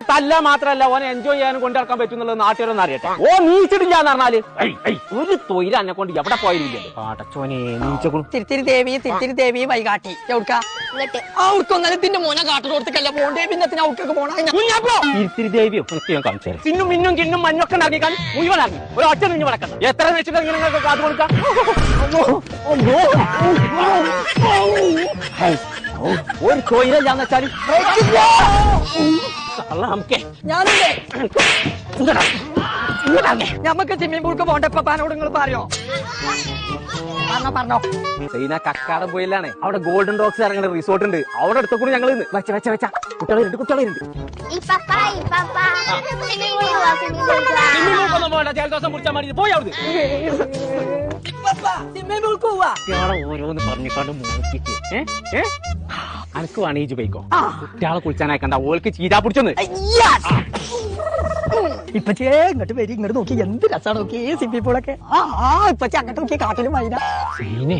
തല്ല മാത്രല്ല ഓനെ എൻജോയ് ചെയ്യാനും കൊണ്ടിറക്കാൻ പറ്റുന്നുള്ളത് നാട്ടുകാരൊന്നും അറിയട്ടെ. ഓ നീച്ചിട്ടില്ല എന്ന് പറഞ്ഞാൽ ഒരു തൊഴിൽ എന്നെ കൊണ്ട് എവിടെ പോയില്ലേ പാടച്ചോനെ നീച്ചക്കും തിരുത്തിരി ദേവി തിരുത്തിരി ദേവി വൈകാട്ടി മോനെ പോണ്ടേ? പിന്നെ ദേവിയോ ഞാൻ കാണിച്ചു മിന്നും കിന്നും മഞ്ഞൊക്കെ ഉണ്ടാക്കിക്കാൻ മുഴുവൻ ഇറങ്ങി ഒരു ഒറ്റ നിന്ന് വളക്കണം എത്ര വെച്ചിട്ട് ഇങ്ങനെ കാത്തു കൊടുക്കാം? ഒരു തൊഴിലല്ലാന്ന് വെച്ചാൽ അല്ല നമുക്കേ ഞാനില്ലേ? ഇങ്ങടാ, ഇങ്ങടാ. ഞമ്മക്ക് സ്വിമ്മിംഗ് പൂൾക്ക് പോണ്ട പപ്പാനോട് നിങ്ങൾ പറയോ? പറഞ്ഞോ പറഞ്ഞോ. സൈന കക്കാടം പോയില്ലാണ്. അവിടെ ഗോൾഡൻ റോക്സ് ഇറങ്ങുന്ന റിസോർട്ട് ഉണ്ട്. അവിടെ അടുത്ത കൂടി ഞങ്ങൾ വെച്ച വെച്ച വെച്ച. കുട്ടികളുണ്ട്. കുട്ടികളുണ്ട് ഓരോന്ന് പറഞ്ഞിക്കാണ്ട് മൂക്കിട്ട് ഏ? ഏ? അനക്ക് വേണേജ് പോയിക്കോ. കുട്ടികളെ കുളിച്ചാനായിക്കണ്ട ഓൾക്ക് ചീരാ പിടിച്ചൊന്ന്. ഇപ്പച്ചേ ഇങ്ങോട്ട് വരി ഇങ്ങോട്ട് നോക്കി. എന്ത് രസാണ് നോക്കി. സിപ്പിപ്പോളൊക്കെ ആ ആ ഇപ്പച്ചേ അങ്ങോട്ട് നോക്കി കാട്ടിലും വൈന സൈനെ.